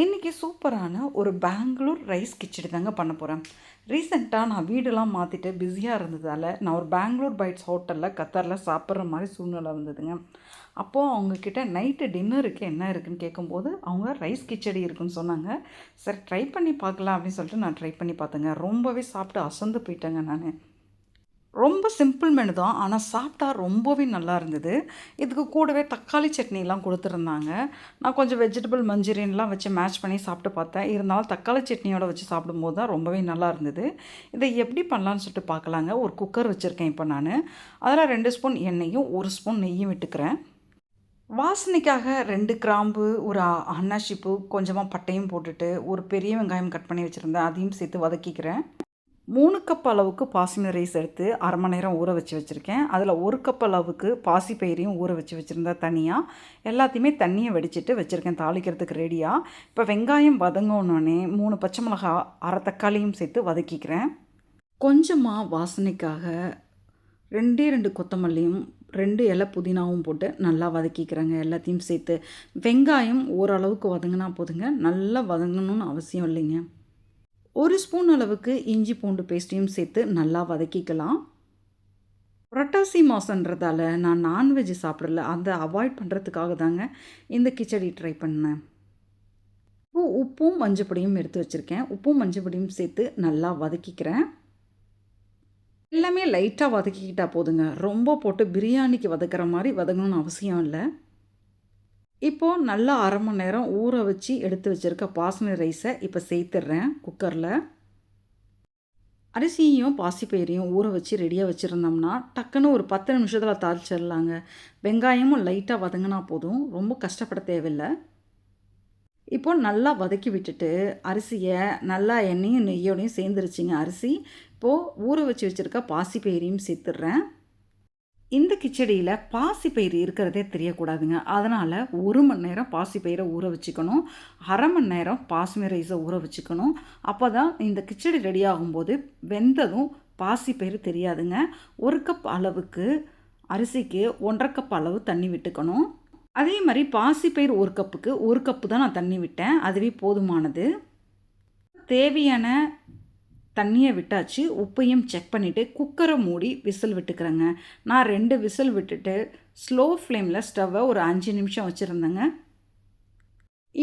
இன்றைக்கி சூப்பரான ஒரு பெங்களூர் ரைஸ் கிச்சடி தாங்க பண்ண போகிறேன் ரீசெண்டாக நான் வீடெல்லாம் மாற்றிட்டு பிஸியாக இருந்ததால் நான் ஒரு பெங்களூர் பைட்ஸ் ஹோட்டலில் கத்தாரில் சாப்பிட்ற மாதிரி சூழ்நிலை வந்ததுங்க. அப்போது அவங்கக்கிட்ட நைட்டு டின்னருக்கு என்ன இருக்குன்னு கேட்கும்போது அவங்க ரைஸ் கிச்சடி இருக்குன்னு சொன்னாங்க. சரி ட்ரை பண்ணி பார்க்கலாம் அப்படின்னு சொல்லிட்டு நான் ட்ரை பண்ணி பார்த்தேங்க. ரொம்பவே சாப்பிட்டு அசந்து போயிட்டேங்க நான். ரொம்ப சிம்பிள் மெனு தான் ஆனால் சாப்பிட்டா ரொம்பவே நல்லா இருந்தது. இதுக்கு கூடவே தக்காளி சட்னிலாம் கொடுத்துருந்தாங்க. நான் கொஞ்சம் வெஜிடபிள் மஞ்சூரியன்லாம் வச்சு மேட்ச் பண்ணி சாப்பிட்டு பார்த்தேன். இருந்தாலும் தக்காளி சட்னியோடு வச்சு சாப்பிடும்போது தான் ரொம்பவே நல்லா இருந்தது. இதை எப்படி பண்ணலான்னு சொல்லிட்டு பார்க்கலாங்க. ஒரு குக்கர் வச்சுருக்கேன் இப்போ நான். அதில் ரெண்டு ஸ்பூன் எண்ணெயும் ஒரு ஸ்பூன் நெய்யும் விட்டுக்கிறேன். வாசனைக்காக ரெண்டு கிராம்பு ஒரு அன்னாசிப்பூ கொஞ்சமாக பட்டையும் போட்டுட்டு ஒரு பெரிய வெங்காயம் கட் பண்ணி வச்சுருந்தேன். அதையும் சேர்த்து வதக்கிக்கிறேன். மூணு கப் அளவுக்கு பாசிம ரைஸ் எடுத்து அரை மணி நேரம் ஊற வச்சு வச்சுருக்கேன். அதில் ஒரு கப் அளவுக்கு பாசி பயிரையும் ஊற வச்சு வச்சுருந்தா தனியாக எல்லாத்தையுமே தண்ணியை வடிச்சிட்டு வச்சுருக்கேன் தாளிக்கிறதுக்கு ரெடியாக இப்போ வெங்காயம் வதங்கணுன்னே மூணு பச்சை மிளகா அரை தக்காளியும் சேர்த்து வதக்கிக்கிறேன். கொஞ்சமாக வாசனைக்காக ரெண்டே ரெண்டு கொத்தமல்லியும் ரெண்டு இலை புதினாவும் போட்டு நல்லா வதக்கிக்கிறேங்க. எல்லாத்தையும் சேர்த்து வெங்காயம் ஓரளவுக்கு வதங்கினா போதுங்க. நல்லா வதங்கணும்னு அவசியம் இல்லைங்க. ஒரு ஸ்பூன் அளவுக்கு இஞ்சி பூண்டு பேஸ்ட்டையும் சேர்த்து நல்லா வதக்கிக்கலாம். புரட்டாசி மாதன்றதால நான் நான்வெஜ் சாப்பிடல. அதை அவாய்ட் பண்ணுறதுக்காக தாங்க இந்த கிச்சடி ட்ரை பண்ணேன். இப்போ உப்பும் மஞ்சப்பொடியும் எடுத்து வச்சுருக்கேன். உப்பும் மஞ்சப்பொடியும் சேர்த்து நல்லா வதக்கிக்கிறேன். எல்லாமே லைட்டாக வதக்கிக்கிட்டால் போதுங்க. ரொம்ப போட்டு பிரியாணிக்கு வதக்கிற மாதிரி வதங்கணும்னு அவசியம் இல்லை. இப்போது நல்லா அரை மணி நேரம் ஊற வச்சு எடுத்து வச்சுருக்க பாஸ்மதி ரைஸை இப்போ சேர்த்துட்றேன் குக்கரில் அரிசியையும் பாசிப்பயிரையும் ஊற வச்சு ரெடியாக வச்சுருந்தோம்னா டக்குன்னு ஒரு பத்து நிமிஷத்தில் தாளிச்சிடலாங்க. வெங்காயமும் லைட்டாக வதங்கினா போதும் ரொம்ப கஷ்டப்பட தேவையில்லை. இப்போ நல்லா வதக்கி விட்டுட்டு அரிசியை நல்லா எண்ணெயும் நெய்யோடையும் சேர்ந்துருச்சிங்க அரிசி. இப்போது ஊற வச்சு வச்சுருக்க பாசிப்பயிரையும் சேர்த்துட்றேன். இந்த கிச்சடியில் பாசிப்பயிறு இருக்கிறதே தெரியக்கூடாதுங்க. அதனால் ஒரு மணி நேரம் பாசிப்பயிரை ஊற வச்சுக்கணும். அரை மணி நேரம் பாசுமி ரைஸை ஊற வச்சுக்கணும். அப்போ தான் இந்த கிச்சடி ரெடி ஆகும்போது வெந்ததும் பாசிப்பயிறு தெரியாதுங்க. ஒரு கப் அளவுக்கு அரிசிக்கு ஒன்றரை கப் அளவு தண்ணி விட்டுக்கணும். அதே மாதிரி பாசிப்பயிறு ஒரு கப்புக்கு ஒரு கப்பு தான் நான் தண்ணி விட்டேன். அதுவே போதுமானது. தேவையான தண்ணியை விட்டாச்சு உப்பையும் செக் பண்ணிவிட்டு குக்கரை மூடி விசில் விட்டுக்கிறேங்க. நான் ரெண்டு விசில் விட்டுட்டு ஸ்லோ ஃப்ளேமில் ஸ்டவ்வை ஒரு அஞ்சு நிமிஷம் வச்சுருந்தேங்க.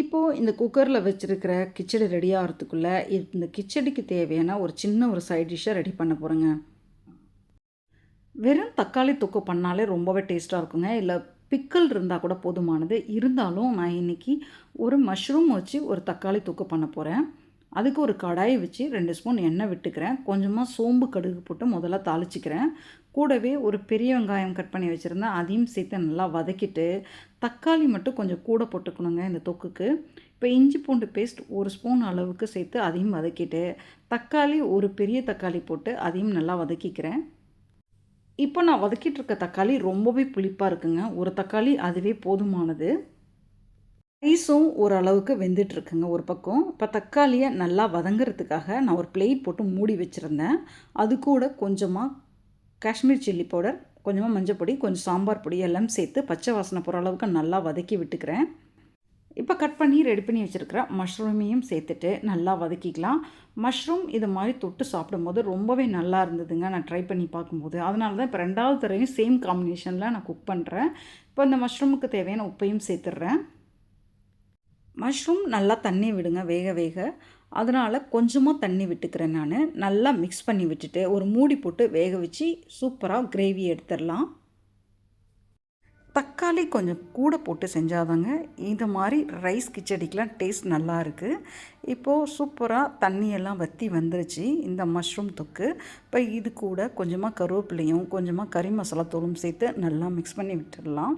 இப்போது இந்த குக்கரில் வச்சுருக்கிற கிச்சடி ரெடி ஆகிறதுக்குள்ளே இந்த கிச்சடிக்கு தேவையான ஒரு சின்ன ஒரு சைட் டிஷ்ஷை ரெடி பண்ண போகிறேங்க வெறும் தக்காளி தொக்கு பண்ணாலே ரொம்பவே டேஸ்ட்டாக இருக்குங்க. இல்லை பிக்கல் இருந்தால் கூட போதுமானது. இருந்தாலும் நான் இன்றைக்கி ஒரு மஷ்ரூம் வச்சு ஒரு தக்காளி தொக்கு பண்ண போகிறேன் அதுக்கு ஒரு கடாயை வச்சு ரெண்டு ஸ்பூன் எண்ணெய் விட்டுக்கிறேன். கொஞ்சமாக சோம்பு கடுகு போட்டு முதல்ல தாளிச்சிக்கிறேன். கூடவே ஒரு பெரிய வெங்காயம் கட் பண்ணி வச்சுருந்தேன் அதையும் சேர்த்து நல்லா வதக்கிட்டு தக்காளி மட்டும் கொஞ்சம் கூட போட்டுக்கணுங்க இந்த தொக்குக்கு. இப்போ இஞ்சி பூண்டு பேஸ்ட் ஒரு ஸ்பூன் அளவுக்கு சேர்த்து அதையும் வதக்கிட்டு தக்காளி ஒரு பெரிய தக்காளி போட்டு அதையும் நல்லா வதக்கிக்கிறேன். இப்போ நான் வதக்கிட்டு இருக்க தக்காளி ரொம்பவே புளிப்பாக இருக்குங்க. ஒரு தக்காளி அதுவே போதுமானது. ரைஸும் ஓரளவுக்கு வெந்துட்டுருக்குங்க ஒரு பக்கம். இப்போ தக்காளியை நல்லா வதங்கிறதுக்காக நான் ஒரு பிளேட் போட்டு மூடி வச்சுருந்தேன். அது கூட கொஞ்சமாக காஷ்மீர் சில்லி பவுடர் கொஞ்சமாக மஞ்சள் பொடி கொஞ்சம் சாம்பார் பொடி எல்லாம் சேர்த்து பச்சை வாசனை போகிற அளவுக்கு நல்லா வதக்கி விட்டுக்கிறேன். இப்போ கட் பண்ணி ரெடி பண்ணி வச்சுருக்கிற மஷ்ரூமையும் சேர்த்துட்டு நல்லா வதக்கிக்கலாம். மஷ்ரூம் இது மாதிரி தொட்டு சாப்பிடும்போது ரொம்பவே நல்லா இருந்ததுங்க. நான் ட்ரை பண்ணி பார்க்கும்போது. அதனால தான் இப்போ ரெண்டாவது தடவையும் சேம் காம்பினேஷனில் நான் குக் பண்ணுறேன் இப்போ இந்த மஷ்ரூமுக்கு தேவையான உப்பையும் சேர்த்துட்றேன் மஷ்ரூம் நல்லா தண்ணி விடுங்க வேக வேக. அதனால் கொஞ்சமாக தண்ணி விட்டுக்கிறேன் நான். நல்லா மிக்ஸ் பண்ணி விட்டுட்டு ஒரு மூடி போட்டு வேக வச்சு சூப்பராக கிரேவி எடுத்துடலாம். தக்காளி கொஞ்சம் கூட போட்டு செஞ்சாதாங்க. இந்த மாதிரி ரைஸ் கிச்சடிக்கெலாம் டேஸ்ட் நல்லா இருக்குது இப்போது சூப்பராக தண்ணியெல்லாம் வற்றி வந்துருச்சு இந்த மஷ்ரூம் தொக்கு. இப்போ இது கூட கொஞ்சமாக கருவேப்பிலையும் கொஞ்சமாக கறி மசாலா தூளும் சேர்த்து நல்லா மிக்ஸ் பண்ணி விட்டுடலாம்.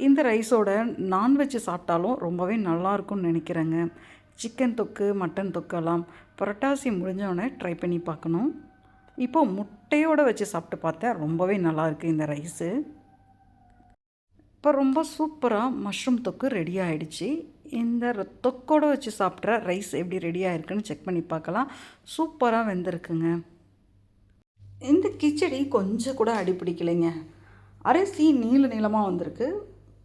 இந்த ரைஸோட நான்வெஜ் சாப்பிட்டாலும் ரொம்பவே நல்லாயிருக்கும்னு நினைக்கிறேங்க. சிக்கன் தொக்கு மட்டன் தொக்கெல்லாம் புரட்டாசி முடிஞ்சோடனே ட்ரை பண்ணி பார்க்கணும். இப்போது முட்டையோடு வச்சு சாப்பிட்டு பார்த்தேன் ரொம்பவே நல்லாயிருக்கு இந்த ரைஸு. இப்போ ரொம்ப சூப்பராக மஷ்ரூம் தொக்கு ரெடி ஆகிடுச்சு இந்த தொக்கோடு வச்சு சாப்பிட்ற ரைஸ் எப்படி ரெடி ஆகிருக்குன்னு செக் பண்ணி பார்க்கலாம். சூப்பராக வெந்திருக்குங்க. இந்த கிச்சடி கொஞ்சம் கூட அடிப்பிடிக்கலைங்க. அரிசி நீள நீளமாக வந்திருக்கு.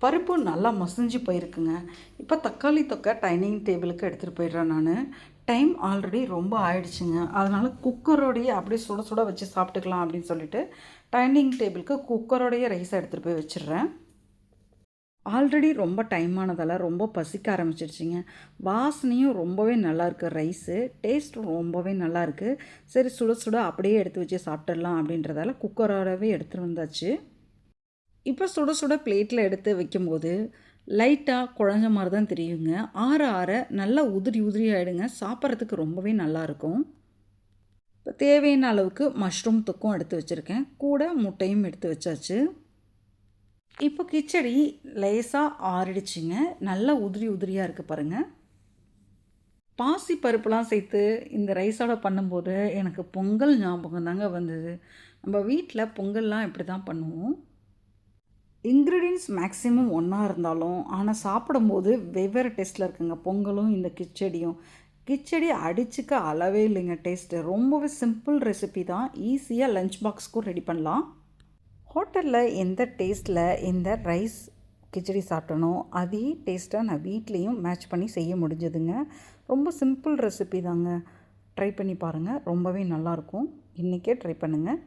பருப்பு நல்லா மசிஞ்சு போயிருக்குங்க. இப்போ தக்காளி தொக்கை டைனிங் டேபிளுக்கு எடுத்துகிட்டு போயிடுறேன் நான். டைம் ஆல்ரெடி ரொம்ப ஆயிடுச்சுங்க. அதனால் குக்கரோடையே அப்படியே சுட சுட வச்சு சாப்பிட்டுக்கலாம் அப்படின்னு சொல்லிட்டு டைனிங் டேபிளுக்கு குக்கரோடையே ரைஸை எடுத்துகிட்டு போய் வச்சிடுறேன். ஆல்ரெடி ரொம்ப டைம் ஆனதால் ரொம்ப பசிக்க ஆரம்பிச்சிருச்சுங்க. வாசனையும் ரொம்பவே நல்லாயிருக்கு ரைஸு. டேஸ்ட்டும் ரொம்பவே நல்லாயிருக்கு சரி சுட சுட அப்படியே எடுத்து வச்சு சாப்பிட்டுடலாம் அப்படின்றதால குக்கரோடவே எடுத்துகிட்டு வந்தாச்சு. இப்போ சுட சுட பிளேட்டில் எடுத்து வைக்கும்போது லைட்டாக குழஞ்ச மாதிரி தான் தெரியுங்க. ஆற ஆற நல்லா உதிரி உதிரி ஆகிடுங்க சாப்பிட்றதுக்கு ரொம்பவே நல்லாயிருக்கும் இப்போ தேவையான அளவுக்கு மஷ்ரூம் தொக்கும் எடுத்து வச்சுருக்கேன். கூட முட்டையும் எடுத்து வச்சாச்சு. இப்போ கிச்சடி லேசாக ஆறிடுச்சுங்க. நல்லா உதிரி உதிரியாக இருக்குது பாருங்கள் பாசி பருப்புலாம் சேர்த்து இந்த ரைஸோட பண்ணும்போது எனக்கு பொங்கல் ஞாபகம் தாங்க வந்தது. நம்ம வீட்டில் பொங்கல்லாம் இப்படி தான் பண்ணுவோம். இன்க்ரீடியன்ஸ் மேக்ஸிமம் ஒன்றா இருந்தாலும் ஆனால் சாப்பிடும்போது வெவ்வேறு டேஸ்ட்டில் இருக்குங்க. பொங்கலும் இந்த கிச்சடியும். கிச்சடி அடிச்சுக்க அளவே இல்லைங்க டேஸ்ட்டு ரொம்பவே சிம்பிள் ரெசிபி தான். ஈஸியாக லஞ்ச் பாக்ஸ்க்கும் ரெடி பண்ணலாம். ஹோட்டலில் எந்த டேஸ்ட்டில் எந்த ரைஸ் கிச்சடி சாப்பிட்டனோ அதே டேஸ்ட்டாக நான் வீட்லேயும் மேட்ச் பண்ணி செய்ய முடிஞ்சதுங்க. ரொம்ப சிம்பிள் ரெசிபி தாங்க. ட்ரை பண்ணி பாருங்கள் ரொம்பவே நல்லாயிருக்கும் இன்றைக்கே ட்ரை பண்ணுங்கள்